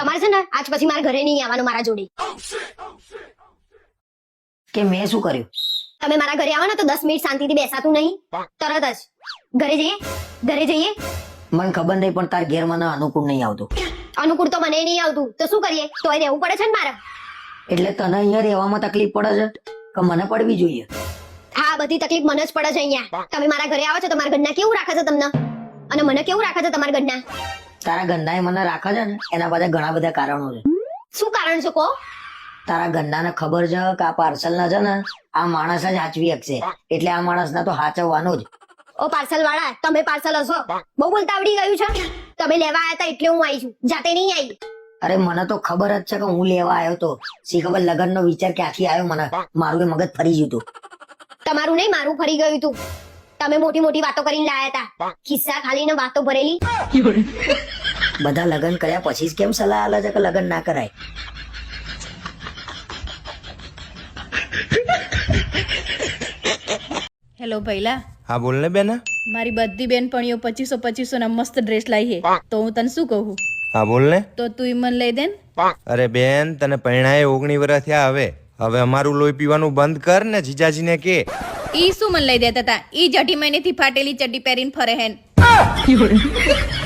તમારે છે ને આજ પછી મારા ઘરે નહીં આવવાનું મારા જોડે. કે મેં શું કર્યું? તમે મારા ઘરે આવો ને તો દસ મિનિટ શાંતિથી બેસાતું નહીં. તરત જ. ઘરે જઈએ. ઘરે જઈએ. મને ખબર નહીં પણ તાર ઘેર મને અનુકૂળ નહીં આવતું. અનુકૂળ તો મને નહીં આવતું. તો શું કરીએ? તોય રહેવું પડે છે ને મારે. એટલે તને અહીંયા રહેવામાં તકલીફ પડે છે? કે મને પડવી જોઈએ? હા બધી તકલીફ મને જ પડે છે અહીંયા. તમે મારા ઘરે આવો છો તમારા મારા ઘરના કેવું રાખે છે તમને? અને મને કેવું રાખે છે તમારા ઘરના? તારા ગંડાએ મને રાખે છે ને એના પાસે ઘણા બધા કારણો છે. શું કારણ છે કો? તારા ગંડાને ખબર છે કે આ પાર્સલ ના છે ને આ માણસ જ હાચવી શકશે એટલે આ માણસને તો હાચવવાનો જ. ઓ પાર્સલ વાળા તમે પાર્સલ હશો. બહુ બોલતા આવડી ગયું છે તમે લેવા આવ્યા હતા એટલે હું આવી છું. જાતે નહીં આવી અરે મને તો ખબર જ છે કે હું લેવા આવ્યો તો. શી ખબર લગ્ન નો વિચાર ક્યાંથી આવ્યો મને? મારું એ મગજ ફરી ગયું હતું. તમારું નહીં મારું ફરી ગયું હતું. તમે મોટી મોટી વાતો કરીને લાયા હતા. ખિસ્સા ખાલી ને વાતો ભરેલી? બધા લગ્ન કર્યા પછી જ કેમ સલાહ આલે છે કે લગ્ન ના કરાય? હેલો ભૈલા. હા બોલ ને બેન. મારી બધી બેનપણીઓ પચીસો પચીસો ના મસ્ત ડ્રેસ લાવી હે. તો હું તને શું કહું? હા બોલ ને. તો તું ઈ મને લઈ દે અરે બેન તને પરણાએ ઓગણી વર્ષ થયા હવે. હવે અમારું લોહી પીવાનું બંધ કર ને જીજાજીને કે. ઈ શું મને લઈ દેતા હતા ઈ જ અઢી મહિનેથી ફાટેલી ચડ્ડી પહેરીને ફરે હેન